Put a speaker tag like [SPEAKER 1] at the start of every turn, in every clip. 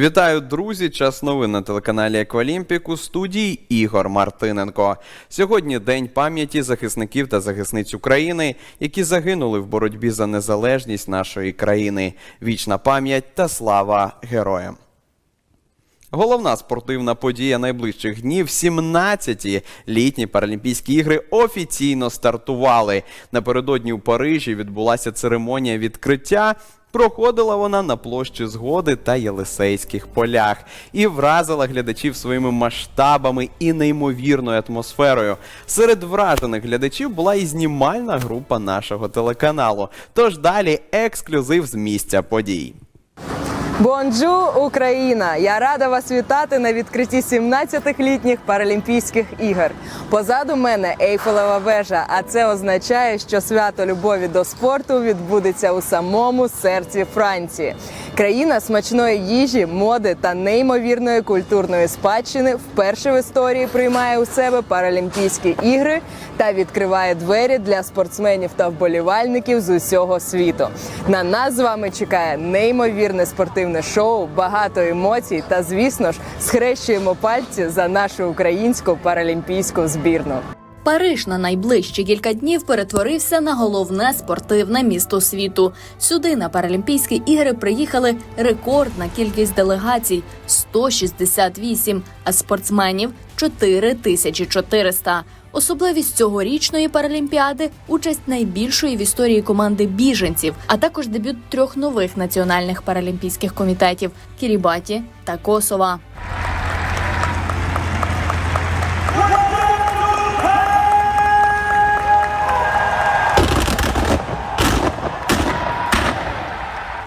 [SPEAKER 1] Вітаю, друзі! Час новин на телеканалі Еквалімпік у студії Ігор Мартиненко. Сьогодні день пам'яті захисників та захисниць України, які загинули в боротьбі за незалежність нашої країни. Вічна пам'ять та слава героям. Головна спортивна подія найближчих днів 17-ті літні Паралімпійські ігри офіційно стартували. Напередодні у Парижі відбулася церемонія відкриття. Проходила вона на площі Згоди та Єлисейських полях і вразила глядачів своїми масштабами і неймовірною атмосферою. Серед вражених глядачів була і знімальна група нашого телеканалу. Тож далі ексклюзив з місця подій.
[SPEAKER 2] Бонджу, Україна! Я рада вас вітати на відкритті 17-х літніх Паралімпійських ігор. Позаду мене Ейфелева вежа, а це означає, що свято любові до спорту відбудеться у самому серці Франції. Країна смачної їжі, моди та неймовірної культурної спадщини вперше в історії приймає у себе Паралімпійські ігри та відкриває двері для спортсменів та вболівальників з усього світу. На нас з вами чекає неймовірне спортивне шоу, багато емоцій та, звісно ж, схрещуємо пальці за нашу українську паралімпійську збірну.
[SPEAKER 3] Париж на найближчі кілька днів перетворився на головне спортивне місто світу. Сюди на Паралімпійські ігри приїхали рекордна кількість делегацій 168, а спортсменів 4400. Особливість цьогорічної паралімпіади участь найбільшої в історії команди біженців, а також дебют трьох нових національних паралімпійських комітетів Кірібаті та Косова.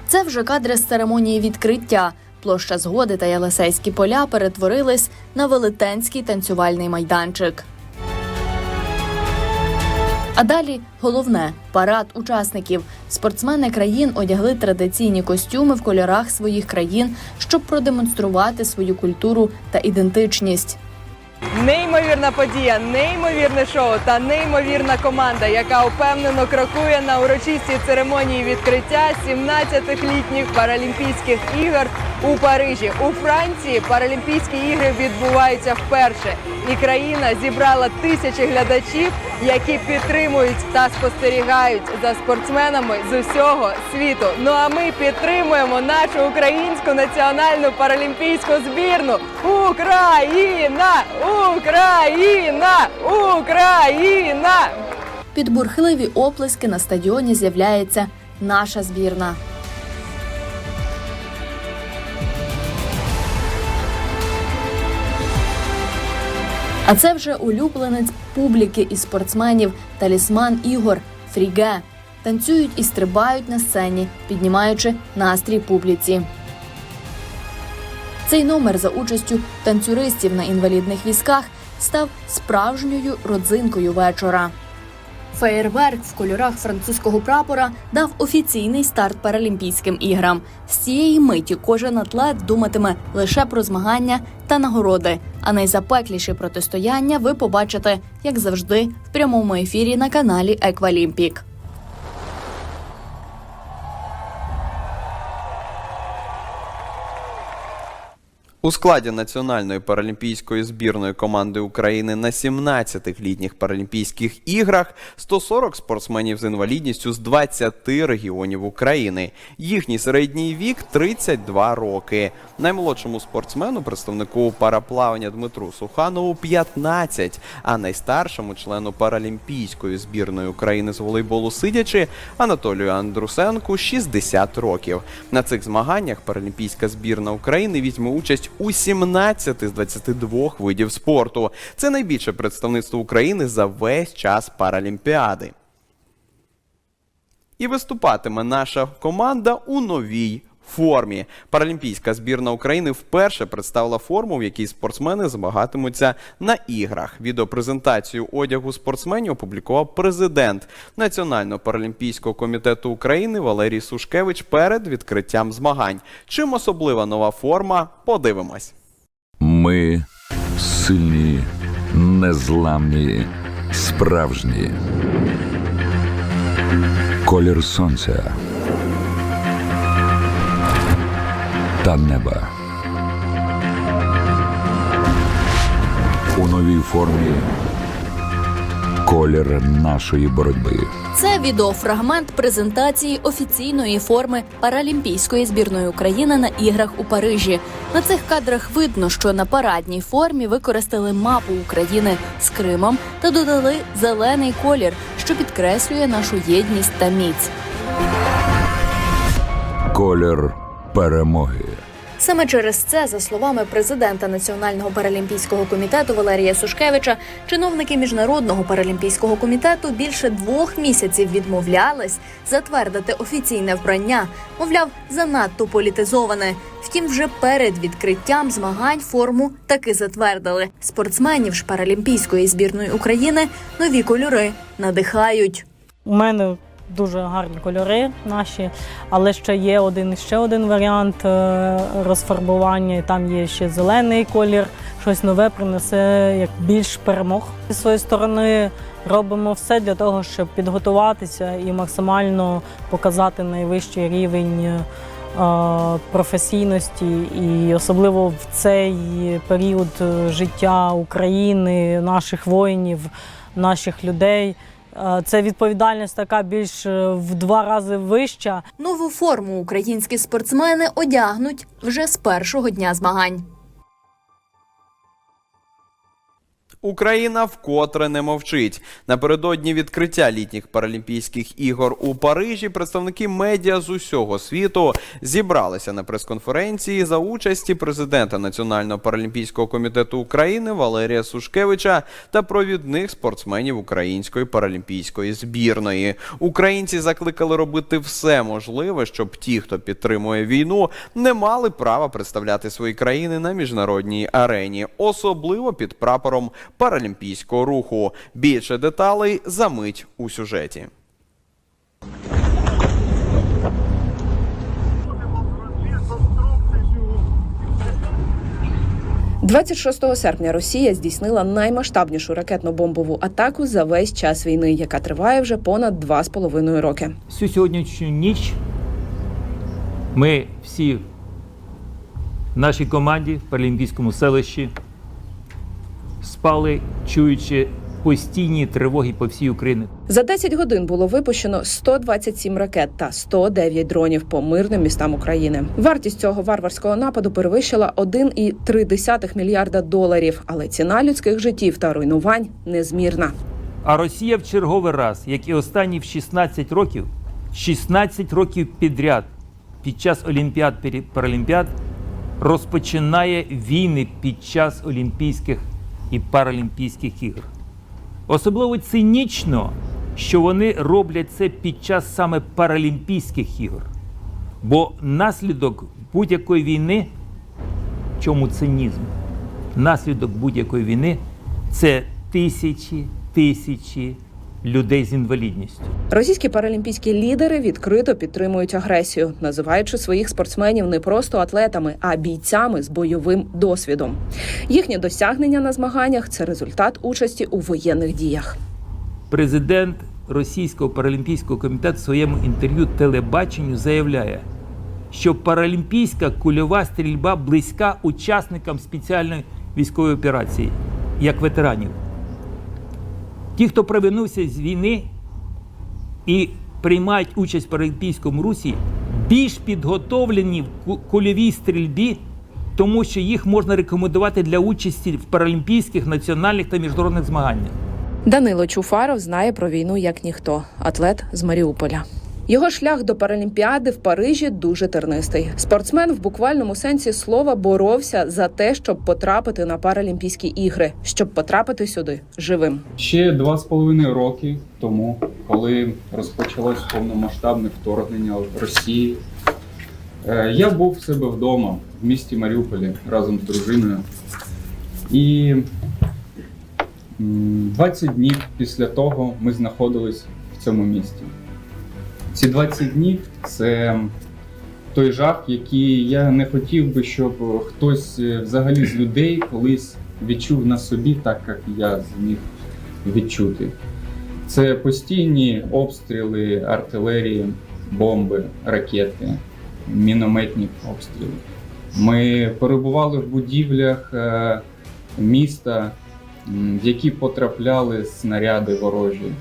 [SPEAKER 3] Це вже кадри з церемонії відкриття. Площа згоди та Єлисейські поля перетворились на велетенський танцювальний майданчик. А далі головне парад учасників. Спортсмени країн одягли традиційні костюми в кольорах своїх країн, щоб продемонструвати свою культуру та ідентичність.
[SPEAKER 2] Неймовірна подія, неймовірне шоу та неймовірна команда, яка упевнено крокує на урочистій церемонії відкриття 17-х літніх Паралімпійських ігор у Парижі. У Франції Паралімпійські ігри відбуваються вперше, і країна зібрала тисячі глядачів, які підтримують та спостерігають за спортсменами з усього світу. Ну а ми підтримуємо нашу українську національну паралімпійську збірну. Україна! Україна! Україна!
[SPEAKER 3] Під бурхливі оплески на стадіоні з'являється наша збірна. Це вже улюбленець публіки і спортсменів талісман Ігор Фріге. Танцюють і стрибають на сцені, піднімаючи настрій публіці. Цей номер за участю танцюристів на інвалідних візках став справжньою родзинкою вечора. Феєрверк в кольорах французького прапора дав офіційний старт Паралімпійським іграм. З цієї миті кожен атлет думатиме лише про змагання та нагороди. А найзапекліші протистояння ви побачите, як завжди, в прямому ефірі на каналі Еквалімпік.
[SPEAKER 1] У складі національної паралімпійської збірної команди України на 17-х літніх паралімпійських іграх 140 спортсменів з інвалідністю з 20 регіонів України. Їхній середній вік 32 роки. Наймолодшому спортсмену, представнику параплавання Дмитру Суханову 15, а найстаршому члену паралімпійської збірної України з волейболу сидячи Анатолію Андрусенку 60 років. На цих змаганнях паралімпійська збірна України візьме участь у 17 з 22 видів спорту. Це найбільше представництво України за весь час Паралімпіади. І виступатиме наша команда у новій формі. Паралімпійська збірна України вперше представила форму, в якій спортсмени змагатимуться на іграх. Відеопрезентацію одягу спортсменів опублікував президент Національного паралімпійського комітету України Валерій Сушкевич перед відкриттям змагань. Чим особлива нова форма? Подивимось.
[SPEAKER 4] Ми сильні, незламні, справжні. Колір сонця та неба. У новій формі колір нашої боротьби.
[SPEAKER 3] Це відеофрагмент презентації офіційної форми паралімпійської збірної України на іграх у Парижі. На цих кадрах видно, що на парадній формі використали мапу України з Кримом та додали зелений колір, що підкреслює нашу єдність та міць.
[SPEAKER 4] Колір перемоги.
[SPEAKER 3] Саме через це, за словами президента Національного паралімпійського комітету Валерія Сушкевича, чиновники міжнародного паралімпійського комітету більше двох місяців відмовлялись затвердити офіційне вбрання. Мовляв, занадто політизоване. Втім, вже перед відкриттям змагань форму таки затвердили. Спортсменів ж паралімпійської збірної України нові кольори надихають.
[SPEAKER 5] У мене дуже гарні кольори наші, але ще є один ще один варіант е, розфарбування. Там є ще зелений колір, щось нове принесе як більш перемог. Зі своєї сторони робимо все для того, щоб підготуватися і максимально показати найвищий рівень. е, Професійності і особливо в цей період е, життя України, наших воїнів, наших людей. Е, Це відповідальність така більш е, в два рази вища.
[SPEAKER 3] Нову форму українські спортсмени одягнуть вже з першого дня змагань.
[SPEAKER 1] Україна вкотре не мовчить. Напередодні відкриття літніх паралімпійських ігор у Парижі представники медіа з усього світу зібралися на прес-конференції за участі президента Національного паралімпійського комітету України Валерія Сушкевича та провідних спортсменів української паралімпійської збірної. Українці закликали робити все можливе, щоб ті, хто підтримує війну, не мали права представляти свої країни на міжнародній арені, особливо під прапором паралімпійського руху. Більше деталей за мить у сюжеті.
[SPEAKER 6] 26 серпня Росія здійснила наймасштабнішу ракетно-бомбову атаку за весь час війни, яка триває вже понад два з половиною роки.
[SPEAKER 7] Всю сьогоднішню ніч ми всі в нашій команді в Паралімпійському селищі спали, чуючи постійні тривоги по всій Україні.
[SPEAKER 6] За 10 годин було випущено 127 ракет та 109 дронів по мирним містам України. Вартість цього варварського нападу перевищила 1,3 мільярда доларів, але ціна людських життів та руйнувань незмірна.
[SPEAKER 7] А Росія в черговий раз, як і останні в 16 років, 16 років підряд під час Олімпіад Паралімпіад розпочинає війни під час Олімпійських і Паралімпійських ігор. Особливо цинічно, що вони роблять це під час саме Паралімпійських ігор. Бо наслідок будь-якої війни, чому цинізм? Наслідок будь-якої війни це тисячі, тисячі людей з інвалідністю.
[SPEAKER 6] Російські паралімпійські лідери відкрито підтримують агресію, називаючи своїх спортсменів не просто атлетами, а бійцями з бойовим досвідом. Їхні досягнення на змаганнях це результат участі у воєнних діях.
[SPEAKER 7] Президент Російського паралімпійського комітету в своєму інтерв'ю телебаченню заявляє, що паралімпійська кульова стрільба близька учасникам спеціальної військової операції, як ветеранів. Ті, хто провинувся з війни і приймають участь в паралімпійському русі, більш підготовлені в кульовій стрільбі, тому що їх можна рекомендувати для участі в паралімпійських національних та міжнародних змаганнях.
[SPEAKER 6] Данило Чуфаров знає про війну як ніхто, атлет з Маріуполя. Його шлях до Паралімпіади в Парижі дуже тернистий. Спортсмен в буквальному сенсі слова боровся за те, щоб потрапити на Паралімпійські ігри, щоб потрапити сюди живим.
[SPEAKER 8] Ще два з половиною роки тому, коли розпочалось повномасштабне вторгнення Росії, е, я був в себе вдома в місті Маріуполі разом з дружиною. І м, 20 днів після того ми знаходились в цьому місті. Ці 20 днів це той жах, який я не хотів би, щоб хтось е, взагалі з людей колись відчув на собі, так як я зміг відчути. Це постійні обстріли артилерії, бомби, ракети, мінометні обстріли. Ми перебували в будівлях е, міста, в які потрапляли снаряди ворожі.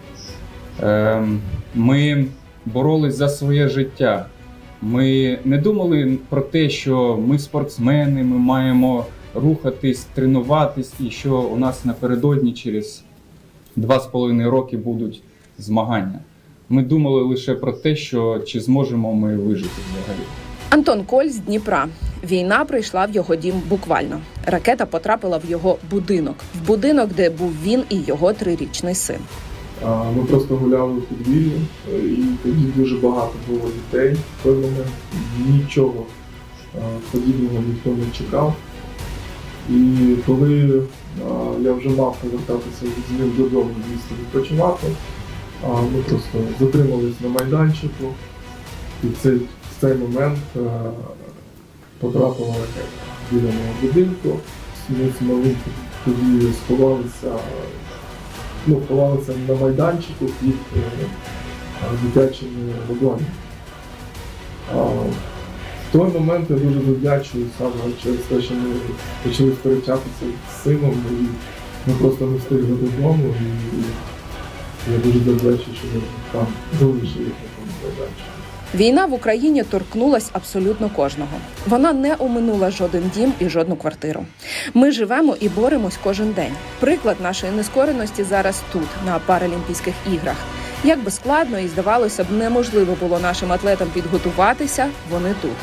[SPEAKER 8] Ем, Ми боролись за своє життя. Ми не думали про те, що ми спортсмени, ми маємо рухатись, тренуватись, і що у нас напередодні через два з половиною роки будуть змагання. Ми думали лише про те, що чи зможемо ми вижити взагалі.
[SPEAKER 6] Антон Коль з Дніпра. Війна прийшла в його дім буквально. Ракета потрапила в його будинок, в будинок, де був він і його трирічний син.
[SPEAKER 9] Ми просто гуляли в подвір'ї, е, і тоді дуже багато було дітей. В нічого подібного ніхто не чекав. І коли я вже мав повертатися з ним додому місто відпочивати, ми просто затримались на майданчику, і в цей, в цей момент а, потрапила біля мого будинку. Ми з малим тоді сховалися ну, ховалися на майданчику під е, дитячими вагонами. В той момент я дуже завдячую саме через те, що ми почали сперечатися з сином, і ми просто не встигли додому, і я дуже завдячую, що ми там залишили на тому майданчику.
[SPEAKER 6] Війна в Україні торкнулась абсолютно кожного. Вона не оминула жоден дім і жодну квартиру. Ми живемо і боремось кожен день. Приклад нашої нескореності зараз тут, на Паралімпійських іграх. Як би складно і здавалося б, неможливо було нашим атлетам підготуватися, вони тут.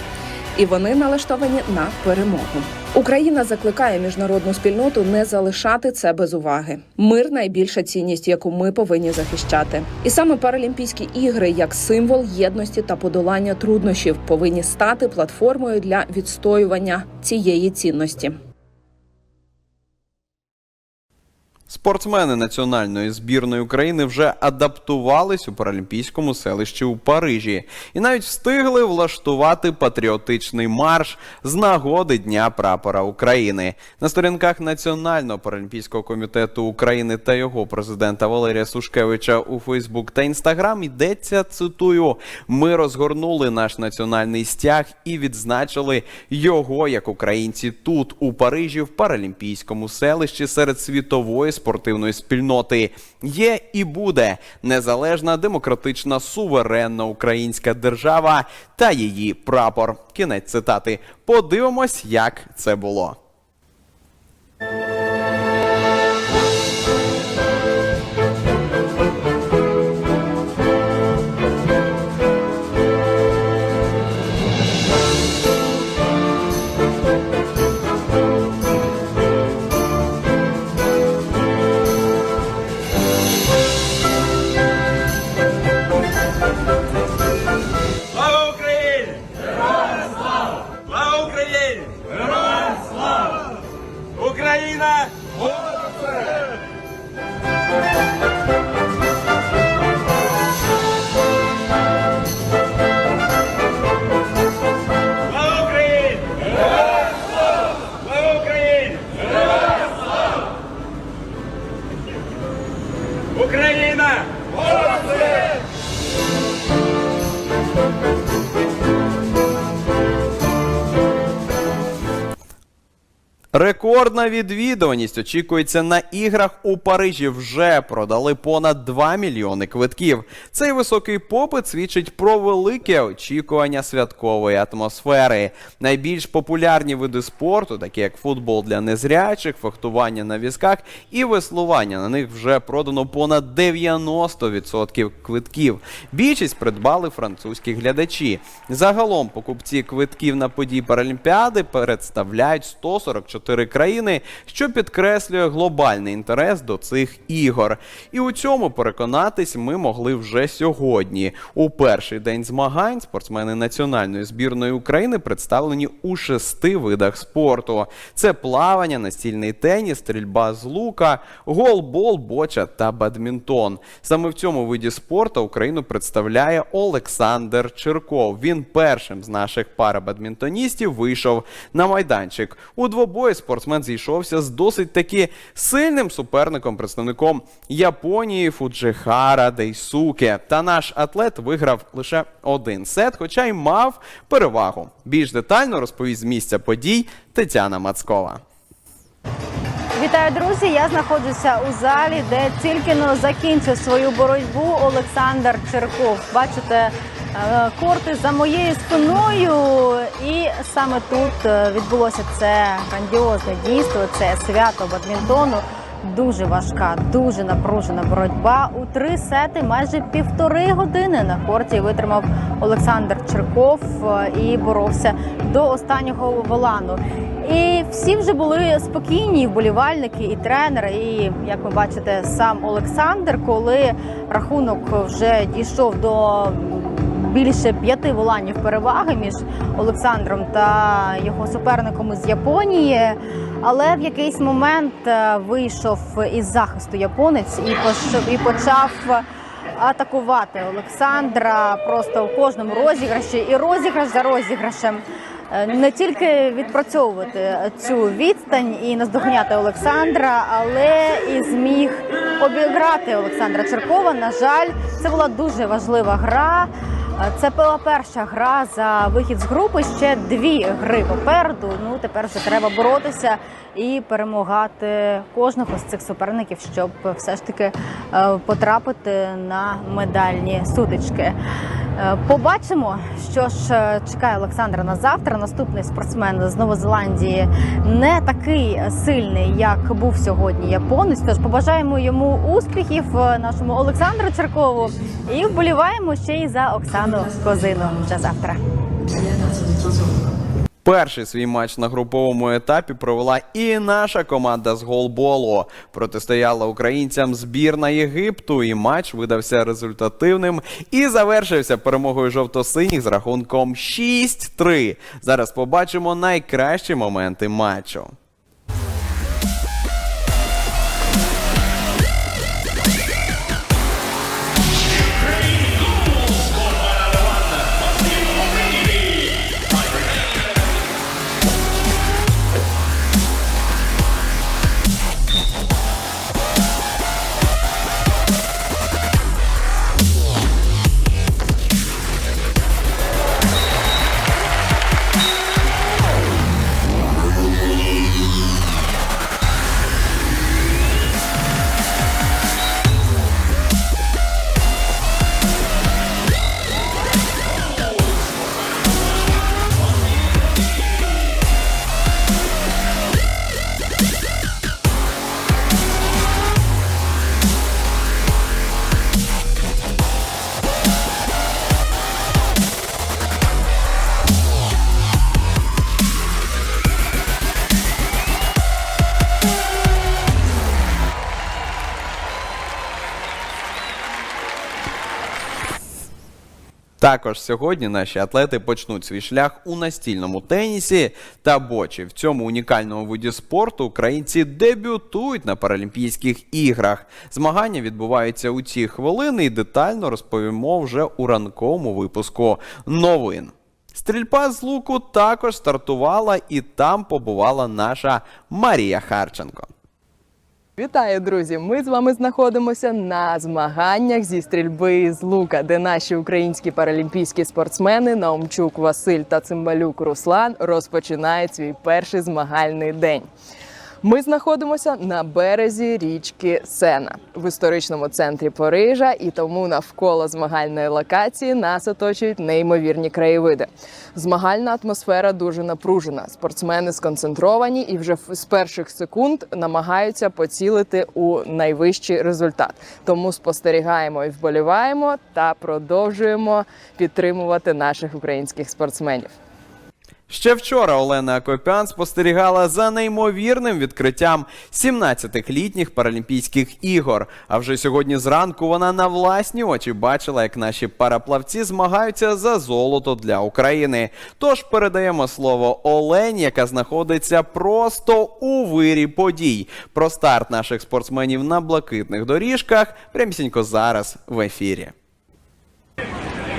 [SPEAKER 6] І вони налаштовані на перемогу. Україна закликає міжнародну спільноту не залишати це без уваги. Мир найбільша цінність, яку ми повинні захищати. І саме Паралімпійські ігри, як символ єдності та подолання труднощів, повинні стати платформою для відстоювання цієї цінності.
[SPEAKER 1] Спортсмени національної збірної України вже адаптувались у паралімпійському селищі у Парижі і навіть встигли влаштувати патріотичний марш з нагоди Дня прапора України. На сторінках Національного паралімпійського комітету України та його президента Валерія Сушкевича у Фейсбук та Інстаграм йдеться цитую: ми розгорнули наш національний стяг і відзначили його як українці тут, у Парижі, в паралімпійському селищі серед світової спортивної спільноти. Є і буде незалежна, демократична, суверенна українська держава та її прапор. Кінець цитати. Подивимось, як це було. Рекордна відвідуваність очікується на іграх у Парижі. Вже продали понад 2 мільйони квитків. Цей високий попит свідчить про велике очікування святкової атмосфери. Найбільш популярні види спорту, такі як футбол для незрячих, фехтування на візках і веслування. На них вже продано понад 90% квитків. Більшість придбали французькі глядачі. Загалом покупці квитків на події Паралімпіади представляють 144 країни, що підкреслює глобальний інтерес до цих ігор. І у цьому переконатись ми могли вже сьогодні. У перший день змагань спортсмени національної збірної України представлені у шести видах спорту: це плавання, настільний теніс, стрільба з лука, голбол, боча та бадмінтон. Саме в цьому виді спорту Україну представляє Олександр Черков. Він першим з наших парабадмінтоністів вийшов на майданчик. У двобої спортсмен зійшовся з досить таки сильним суперником, представником Японії Фуджихара Дейсуке. Та наш атлет виграв лише один сет, хоча й мав перевагу. Більш детально розповість з місця подій Тетяна Мацкова.
[SPEAKER 10] Вітаю, друзі! Я знаходжуся у залі, де тільки но закінчив свою боротьбу Олександр Черков. Бачите, корти за моєю спиною, і саме тут е, відбулося це грандіозне дійство. Це свято бадмінтону. Дуже важка, дуже напружена боротьба. У три сети майже півтори години на корті витримав Олександр Черков е, і боровся до останнього волану. І всі вже були спокійні, вболівальники, і тренери. І як ви бачите, сам Олександр, коли рахунок вже дійшов до більше п'яти воланів переваги між Олександром та його суперником із Японії. Але в якийсь момент е, вийшов із захисту японець і і почав атакувати Олександра просто у кожному розіграші і розіграш за розіграшем. Е, Не тільки відпрацьовувати цю відстань і наздогняти Олександра, але і зміг обіграти Олександра Черкова. На жаль, це була дуже важлива гра. Це була перша гра за вихід з групи. Ще дві гри попереду. Ну тепер вже треба боротися і перемагати кожного з цих суперників, щоб все ж таки е, потрапити на медальні сутички. Е, Побачимо, що ж е, чекає Олександра на завтра. Наступний спортсмен з Новозеландії не такий сильний, як був сьогодні японець. Тож побажаємо йому успіхів е, нашому Олександру Черкову і вболіваємо ще й за Оксану Козину вже завтра.
[SPEAKER 1] Перший свій матч на груповому етапі провела і наша команда з голболу. Протистояла українцям збірна Єгипту, і матч видався результативним і завершився перемогою жовто-синіх з рахунком 6-3. Зараз побачимо найкращі моменти матчу. Також сьогодні наші атлети почнуть свій шлях у настільному тенісі та бочі. В цьому унікальному виді спорту українці дебютують на Паралімпійських іграх. Змагання відбуваються у ці хвилини і детально розповімо вже у ранковому випуску новин. Стрільба з луку також стартувала і там побувала наша Марія Харченко.
[SPEAKER 2] Вітаю, друзі! Ми з вами знаходимося на змаганнях зі стрільби з лука, де наші українські паралімпійські спортсмени Наумчук Василь та Цимбалюк Руслан розпочинають свій перший змагальний день. Ми знаходимося на березі річки Сена в історичному центрі Парижа, і тому навколо змагальної локації нас оточують неймовірні краєвиди. Змагальна атмосфера дуже напружена. Спортсмени сконцентровані і вже з перших секунд намагаються поцілити у найвищий результат. Тому спостерігаємо і вболіваємо та продовжуємо підтримувати наших українських спортсменів.
[SPEAKER 1] Ще вчора Олена Акопян спостерігала за неймовірним відкриттям 17-літніх Паралімпійських ігор. А вже сьогодні зранку вона на власні очі бачила, як наші параплавці змагаються за золото для України. Тож передаємо слово Олені, яка знаходиться просто у вирі подій. Про старт наших спортсменів на блакитних доріжках прямісінько зараз в ефірі.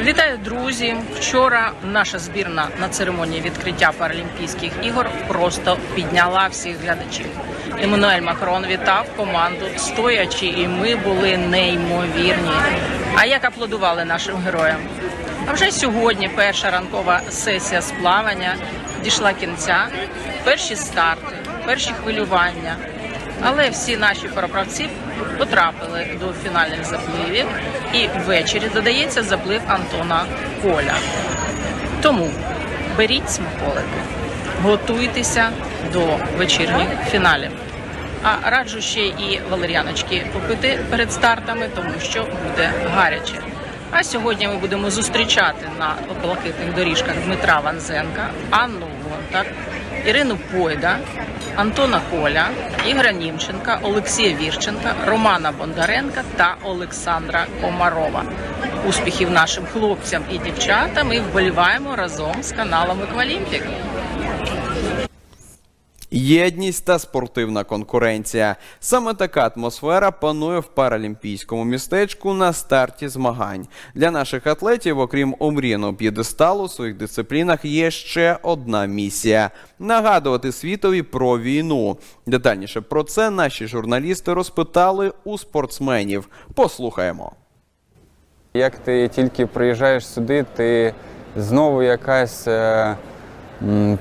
[SPEAKER 11] Вітаю, друзі! Вчора наша збірна на церемонії відкриття Паралімпійських ігор просто підняла всіх глядачів. Еммануель Макрон вітав команду стоячи, і ми були неймовірні. А як аплодували нашим героям? А вже сьогодні перша ранкова сесія з плавання дійшла кінця. Перші старти, перші хвилювання. Але всі наші параправці потрапили до фінальних запливів, і ввечері додається заплив Антона Коля. Тому беріть смаколики, готуйтеся до вечірніх фіналів. А раджу ще і валер'яночки попити перед стартами, тому що буде гаряче. А сьогодні ми будемо зустрічати на блакитних доріжках Дмитра Ванзенка, Анну Гонтар, Ірину Пойда, Антона Коля, Ігоря Німченка, Олексія Вірченка, Романа Бондаренка та Олександра Комарова. Успіхів нашим хлопцям і дівчатам і вболіваємо разом з каналом Еквалімпік.
[SPEAKER 1] Єдність та спортивна конкуренція. Саме така атмосфера панує в паралімпійському містечку на старті змагань. Для наших атлетів, окрім омріяного п'єдесталу, у своїх дисциплінах є ще одна місія нагадувати світові про війну. Детальніше про це наші журналісти розпитали у спортсменів. Послухаємо.
[SPEAKER 8] Як ти тільки приїжджаєш сюди, ти знову якась е,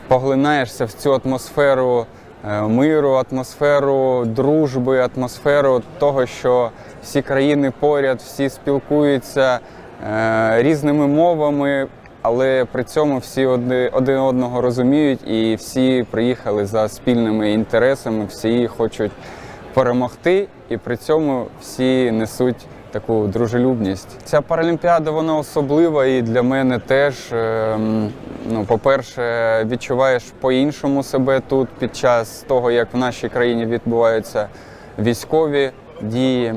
[SPEAKER 8] поглинаєшся в цю атмосферу е, миру, атмосферу дружби, атмосферу того, що всі країни поряд, всі спілкуються е, різними мовами, але при цьому всі один одного розуміють і всі приїхали за спільними інтересами, всі хочуть перемогти, і при цьому всі несуть таку дружелюбність. Ця паралімпіада вона особлива і для мене теж. Ем, Ну, по-перше, відчуваєш по-іншому себе тут під час того, як в нашій країні відбуваються військові дії.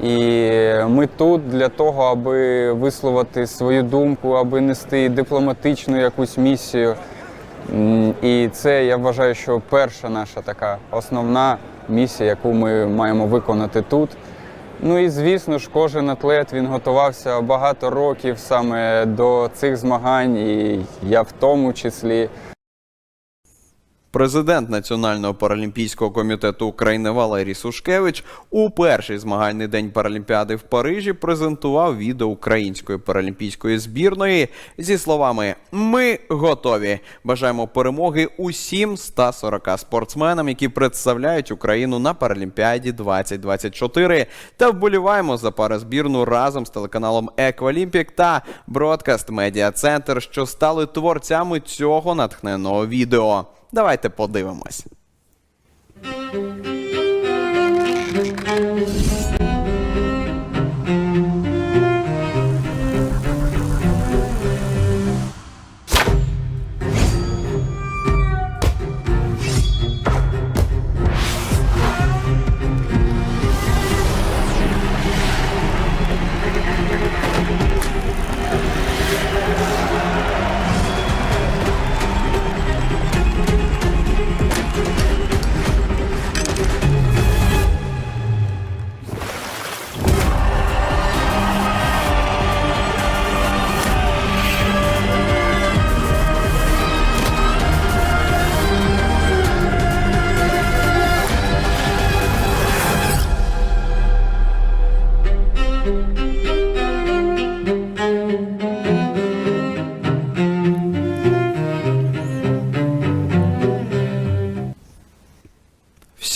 [SPEAKER 8] І ми тут для того, аби висловити свою думку, аби нести дипломатичну якусь місію. І це я вважаю, що перша наша така основна місія, яку ми маємо виконати тут. Ну і звісно ж, кожен атлет він готувався багато років саме до цих змагань, і я в тому числі.
[SPEAKER 1] Президент Національного паралімпійського комітету України Валерій Сушкевич у перший змагальний день Паралімпіади в Парижі презентував відео української паралімпійської збірної зі словами Ми готові. Бажаємо перемоги усім 140 спортсменам, які представляють Україну на Паралімпіаді 2024. Та вболіваємо за паразбірну разом з телеканалом Еквалімпік та Broadcast Media Center, що стали творцями цього натхненного відео. Давайте подивимось.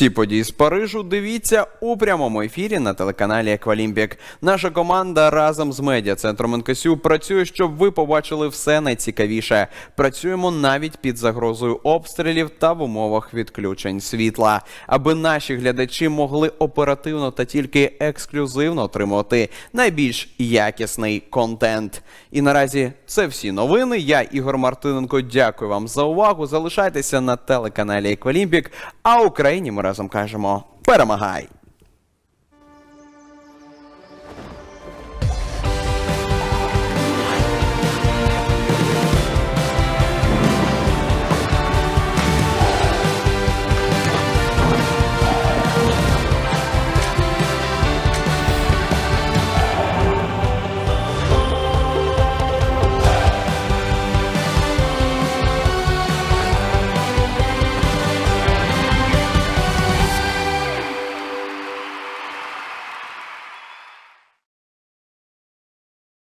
[SPEAKER 1] Всі події з Парижу дивіться у прямому ефірі на телеканалі Еквалімпік. Наша команда разом з медіа центром НКСЮ працює, щоб ви побачили все найцікавіше. Працюємо навіть під загрозою обстрілів та в умовах відключень світла, аби наші глядачі могли оперативно та тільки ексклюзивно отримувати найбільш якісний контент. І наразі це всі новини. Я Ігор Мартиненко. Дякую вам за увагу. Залишайтеся на телеканалі Еквалімпік. А Україні ми разом кажемо перемагай!